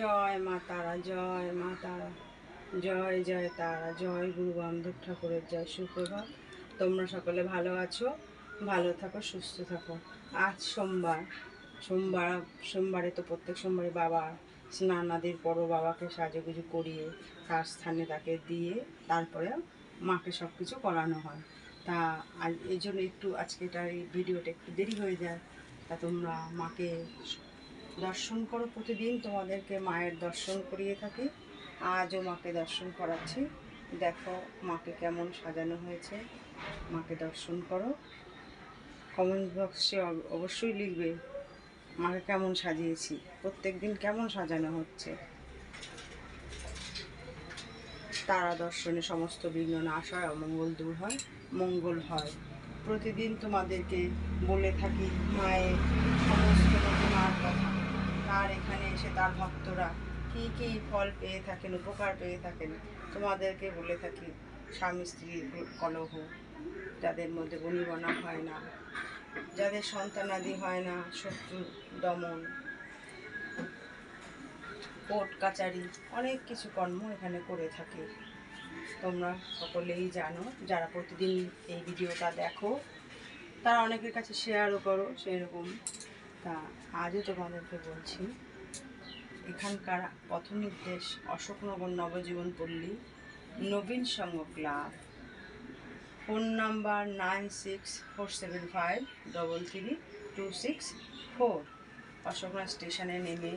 জয় মা তারা, জয় মা তারা, জয় জয় তারা, জয় গুরু বান্ধব ঠাকুরের জয়। সুপ্রভাত, তোমরা সকলে ভালো আছো? ভালো থাকো, সুস্থ থাকো। আজ সোমবার সোমবার, সোমবারে তো প্রত্যেক সোমবারে বাবা স্নান আদির পরও বাবাকে সাজুগুজু করিয়ে তার স্থানে তাকে দিয়ে তারপরে মাকে সব কিছু করানো হয়। তা এই জন্য একটু আজকে এটা এই ভিডিওটা একটু দেরি হয়ে যায়। তা তোমরা মাকে দর্শন করো প্রতিদিন, তোমাদেরকে মায়ের দর্শন করিয়ে থাকি। আজও মাকে দর্শন করাচ্ছি। দেখো মাকে কেমন সাজানো হয়েছে। মাকে দর্শন করো। কমেন্ট বক্সে অবশ্যই লিখবে, মাকে কেমন সাজিয়েছি। প্রত্যেক দিন কেমন সাজানো হচ্ছে। তারা দর্শনে সমস্ত বিঘ্ন নাশ হয়, অমঙ্গল দূর হয়, মঙ্গল হয়। প্রতিদিন তোমাদেরকে বলে থাকি, মায়ের সমস্ত মহিমার কথা তার এখানে এসে তার ভক্তরা কী কী ফল পেয়ে থাকেন, উপকার পেয়ে থাকেন, তোমাদেরকে বলে থাকি, স্বামী স্ত্রীর কলহ, যাদের মধ্যে বনিবনা হয় না, যাদের সন্তানাদি হয় না, শত্রু, দমন, কোর্ট, কাচারি, অনেক কিছু কর্ম এখানে করে থাকে। তোমরা সকলেই জানো, যারা প্রতিদিন এই ভিডিওটা দেখো, তারা অনেকের কাছে শেয়ারও করো, সেরকম। তা আজও তোমাদেরকে বলছি এখানকার পথ নির্দেশ Ashoknagar Nabajiban Palli, Nabin Sangha club. Phone number nine six four seven five double three two six four. Ashoknagar স্টেশনে নেমে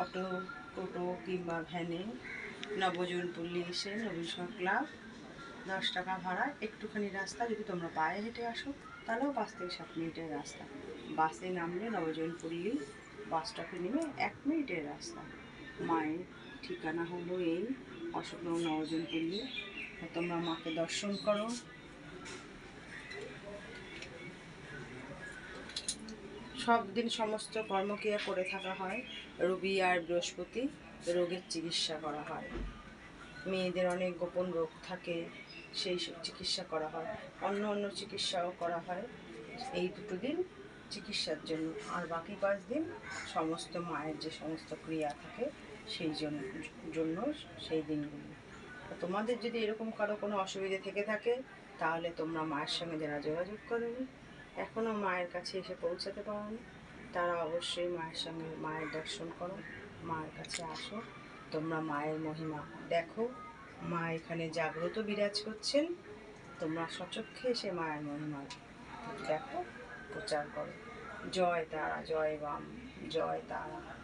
অটো, টোটো কিংবা ভ্যানে নবজীবন পল্লী এসে নবীন সংঘ ক্লাব। দশ টাকা ভাড়া, একটুখানি রাস্তা, যদি তোমরা পায়ে হেঁটে আসো, তাহলেও পাঁচ থেকে সাত মিনিটের রাস্তা। বাসে নামলে নবজীবন পল্লী বাস স্টপে নেমে এক মিনিটের রাস্তা। মায়ের ঠিকানা হলো এই অশোকনগর নবজীবন পল্লী। তোমরা মাকে দর্শন করো। সব দিন সমস্ত কর্মক্রিয়া করে থাকা হয়। রবি আর বৃহস্পতি রোগের চিকিৎসা করা হয়। মেয়েদের অনেক গোপন রোগ থাকে, সেই সব চিকিৎসা করা হয়। অন্য অন্য চিকিৎসাও করা হয়। এই দুটো দিন চিকিৎসার জন্য। আর বাকি পাঁচ দিন সমস্ত মায়ের যে সমস্ত ক্রিয়া থাকে, সেই জন্য জন্য সেই দিনগুলো। তোমাদের যদি এরকম কারও কোনো অসুবিধে থেকে থাকে, তাহলে তোমরা মায়ের সঙ্গে যারা যোগাযোগ করবে এখনও মায়ের কাছে এসে পৌঁছাতে পারোনি তারা অবশ্যই মায়ের সঙ্গে মায়ের দর্শন করো, মায়ের কাছে আসো। তোমরা মায়ের মহিমা দেখো। মা এখানে জাগ্রত বিরাজ করছেন। তোমরা সচক্ষে এসে মায়ের মহিমা দেখো। প্রচার করো। জয় তারা জয় বাম জয় তারা।